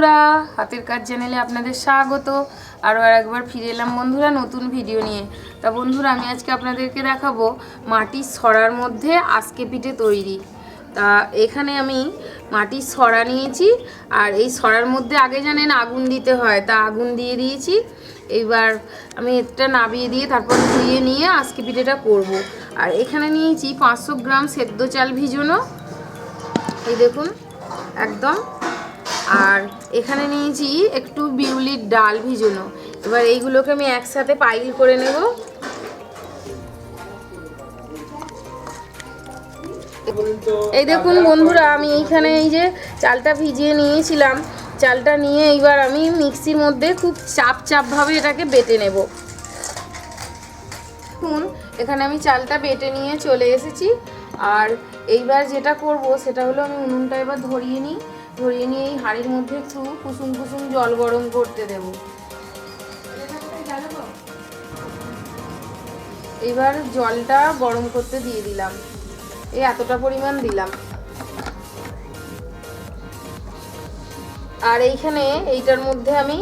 বন্ধুরা, হাতের কাজ চ্যানেলে আপনাদের স্বাগত। আরও আর একবার ফিরে এলাম বন্ধুরা নতুন ভিডিও নিয়ে। তা বন্ধুরা, আমি আজকে আপনাদেরকে দেখাবো মাটির সরার মধ্যে আজকে পিঠে তৈরি। তা এখানে আমি মাটির সরা নিয়েছি, আর এই সরার মধ্যে আগে জানেন আগুন দিতে হয়, তা আগুন দিয়ে দিয়েছি। এইবার আমি এটা নাবিয়ে দিয়ে তারপর ধুয়ে নিয়ে আজকে পিঠেটা করব। আর এখানে নিয়েছি পাঁচশো গ্রাম সেদ্ধ চাল ভিজোনো। এই দেখুন, একদম আর এখানে নিয়েছি একটু বিউলির ডাল ভিজোনো। এবার এইগুলোকে আমি একসাথে পাইল করে নেব। এই দেখুন বন্ধুরা, আমি এইখানে এই যে চালটা ভিজিয়ে নিয়েছিলাম। চালটা নিয়ে এইবার আমি মিক্সির মধ্যে খুব চাপ চাপভাবে এটাকে বেটে নেব। দেখুন, এখানে আমি চালটা বেটে নিয়ে চলে এসেছি। আর এইবার যেটা করব, সেটা হলো আমি উনুনটা এবার ধরিয়ে নিই। ধরিয়ে নিয়ে এই হাঁড়ির মধ্যে একটু কুসুম কুসুম জল গরম করতে দেব। এবার জলটা গরম করতে দিয়ে দিলাম। এই এতটা পরিমাণ দিলাম। আর এইখানে এইটার মধ্যে আমি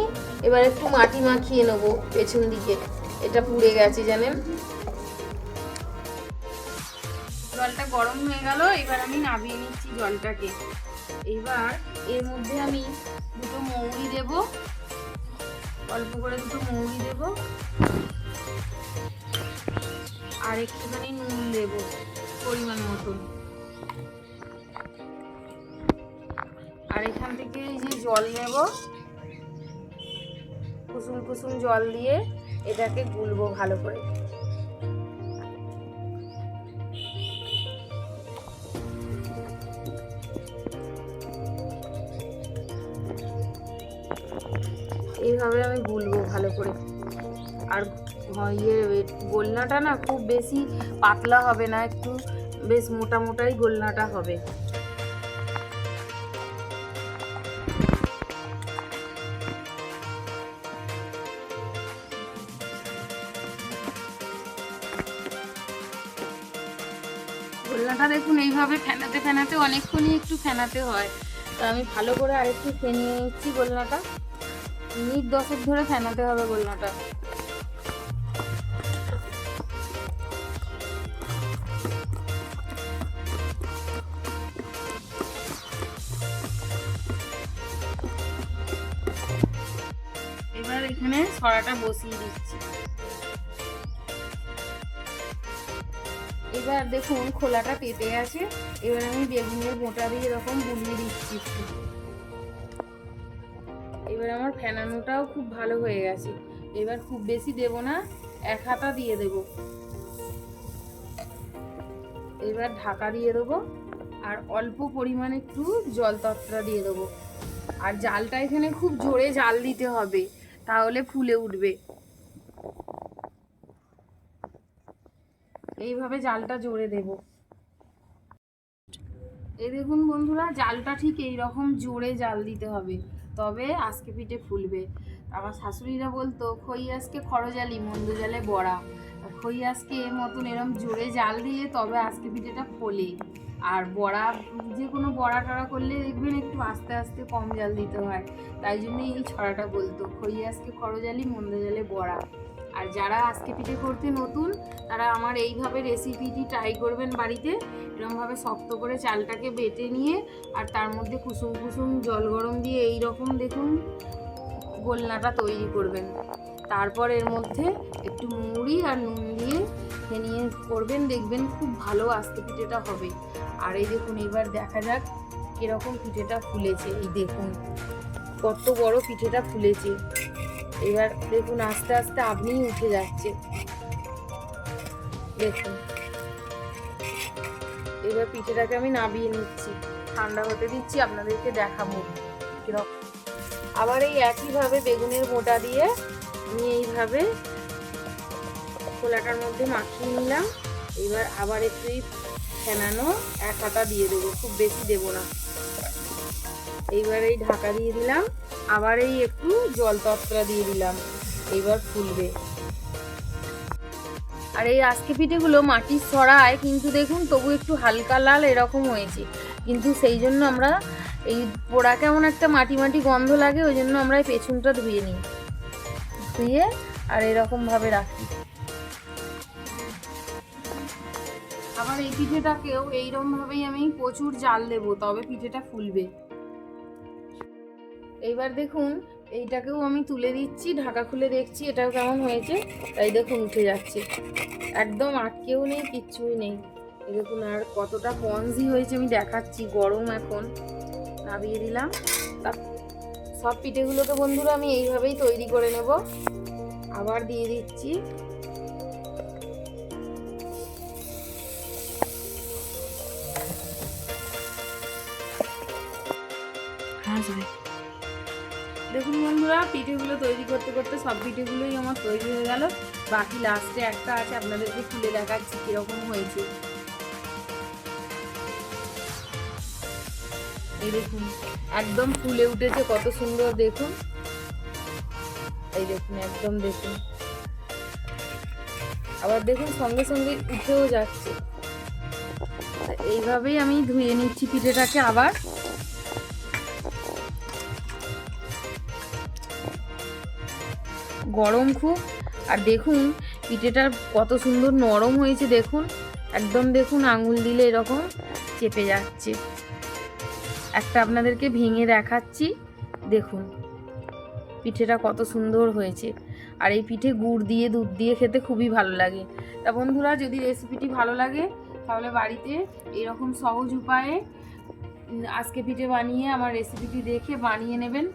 এবার একটু মাটি মাখিয়ে নেব পেছন দিকে। এটা পুড়ে গেছে, জানেন? জলটা গরম হয়ে গেল, এবার আমি নাবিয়ে নিচ্ছি জলটাকে। এবার এর মধ্যে আমি দুটো মৌরি দেব। অল্প করে দুটো মৌরি দেব। আর একটুখানি নুন দেব, পরিমাণ মতন। আর এখান থেকে এই যে জল নেব, কুসুম কুসুম জল দিয়ে এটাকে গুলবো ভালো করে। এইভাবে আমি গুলবো ভালো করে। আর ইয়ে গোলনাটা না খুব বেশি পাতলা হবে না, একটু বেশ মোটা মোটাই গোলনাটা হবে। গোলনাটা দেখুন, এইভাবে ফেনাতে ফেনাতে অনেকক্ষণই একটু ফেনাতে হয়। তো আমি ভালো করে আরেকটু ফেনিয়ে নিচ্ছি গোলনাটা। মিনিট দশেক ধরে ফেনাতে হবে গোলনাটা এবার এখানে ছড়াটা বসিয়ে দিচ্ছি। এবার দেখুন খোলাটা পেতে গেছে। এবার আমি বেগুনের মোটা দিয়ে এরকম বুলিয়ে দিচ্ছি এবার আমার ফেনানোটাও খুব ভালো হয়ে গেছে। এবার খুব বেশি দেব না, এক হাতা দিয়ে দেব। এবার ঢাকা দিয়ে দেবো আর অল্প পরিমাণে একটু জল তত্রা দিয়ে দেবো। আর জালটা এখানে খুব জোরে জাল দিতে হবে, তাহলে ফুলে উঠবে। এইভাবে জালটা জোরে দেব। এই দেখুন বন্ধুরা, জালটা ঠিক এই রকম জোরে জাল দিতে হবে। তবে আজকে পিঠে ফুলবে। আমার শাশুড়িরা বলতো, খই আজকে খরজালি, মন্দ জালে বড়া। খই আজকে এর মতন এরম জোরে জাল দিয়ে তবে আজকে পিঠেটা ফোলে। আর বড়া যে কোনো বড়া টড়া করলে দেখবেন একটু আস্তে আস্তে কম জাল দিতে হয়। তাই জন্য এই ছড়াটা বলতো, খই আজকে খরজালি, মন্দ জালে বড়া। আর যারা আজকে পিঠে করতে নতুন, তারা আমার এইভাবে রেসিপিটি ট্রাই করবেন বাড়িতে। এরকমভাবে শক্ত করে চালটাকে বেটে নিয়ে আর তার মধ্যে কুসুম কুসুম জল গরম দিয়ে এই রকম দেখুন গোলনাটা তৈরি করবেন। তারপর এর মধ্যে একটু মুড়ি আর নুন দিয়ে ফেনিয়ে করবেন, দেখবেন খুব ভালো আস্তে পিঠেটা হবে। আর এই দেখুন, এবার দেখা যাক কীরকম পিঠেটা ফুলেছে, এই দেখুন। কত বড় পিঠেটা ফুলেছে। এবার দেখুন, আস্তে আস্তে আপনিই উঠে যাচ্ছে দেখুন। এবার পিঠেটাকে আমি নাবিয়ে নিচ্ছি। ঠান্ডা হতে দিচ্ছি, আপনাদেরকে দেখাবো কীরকম। আবার এই একইভাবে বেগুনের মোটা দিয়ে আমি এইভাবে খোলাটার মধ্যে মাখিয়ে নিলাম। এবার আবার একটু ফেনানো এক হাতা দিয়ে দেবো, খুব বেশি দেবো না। এইবার এই ঢাকা দিয়ে দিলাম। আবার এই একটু জল তত্রা দিয়ে দিলাম। এইবার ফুলবে। আর এই আজকে পিঠেগুলো মাটির ছড়ায়, কিন্তু দেখুন, তবু একটু হালকা লাল এরকম হয়েছে। কিন্তু সেই জন্য আমরা এই পোড়া কেমন একটা মাটি মাটি গন্ধ লাগে, ওই জন্য আমরা এই পেছনটা ধুয়ে নিই। ধুয়ে আর এরকমভাবে রাখি। আবার এই পিঠেটাকেও এইরকমভাবেই আমি প্রচুর জাল দেবো, তবে পিঠেটা ফুলবে। এইবার দেখুন, এইটাকেও আমি তুলে দিচ্ছি, ঢাকা খুলে দেখছি এটাও কেমন হয়েছে। তাই দেখুন, উঠে যাচ্ছে। একদম আটকেও নেই, কিচ্ছুই নেই। দেখুন, আর কতটা পঞ্জি হয়েছে, আমি দেখাচ্ছি, গরম এখন। নামিয়ে দিলাম। সব পিঠেগুলোকে বন্ধুরা, আমি এইভাবেই তৈরি করে নেব। আবার দিয়ে দিচ্ছি। দেখুন বন্ধুরা, পিঠেগুলো তৈরি করতে করতে সব পিঠেগুলোই আমার তৈরি হয়ে গেল। বাকি লাস্টে একটা আছে, আপনাদেরকে খুলে দেখাচ্ছি কীরকম হয়েছে। এই দেখুন, একদম ফুলে উঠেছে, কত সুন্দর দেখুন। এই দেখুন, একদম দেখুন। আবার দেখুন, সঙ্গে সঙ্গে উঠেও যাচ্ছে। এইভাবেই আমি ধুয়ে নিচ্ছি পিঠেটাকে আবার। গরম খুব। আর দেখুন পিঠেটার কত সুন্দর নরম হয়েছে দেখুন। একদম দেখুন আঙুল দিলে এরকম চেপে যাচ্ছে। একটা আপনাদেরকে ভেঙে দেখাচ্ছি, দেখুন। পিঠেটা কত সুন্দর হয়েছে। আর এই পিঠে গুড় দিয়ে, দুধ দিয়ে খেতে খুবই ভালো লাগে। তা বন্ধুরা, যদি রেসিপিটি ভালো লাগে, তাহলে বাড়িতে এরকম সহজ উপায়ে আজকে পিঠে বানিয়ে, আমার রেসিপিটি দেখে বানিয়ে নেবেন।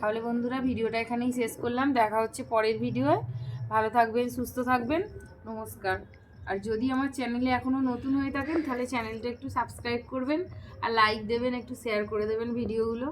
তাহলে বন্ধুরা ভিডিওটা এখানেই শেষ করলাম। দেখা হচ্ছে পরের ভিডিওয়ে। ভালো থাকবেন, সুস্থ থাকবেন। নমস্কার। আর যদি আমার চ্যানেলে এখনও নতুন হয়ে থাকেন, তাহলে চ্যানেলটা একটু সাবস্ক্রাইব করবেন আর লাইক দেবেন, একটু শেয়ার করে দেবেন ভিডিওগুলো।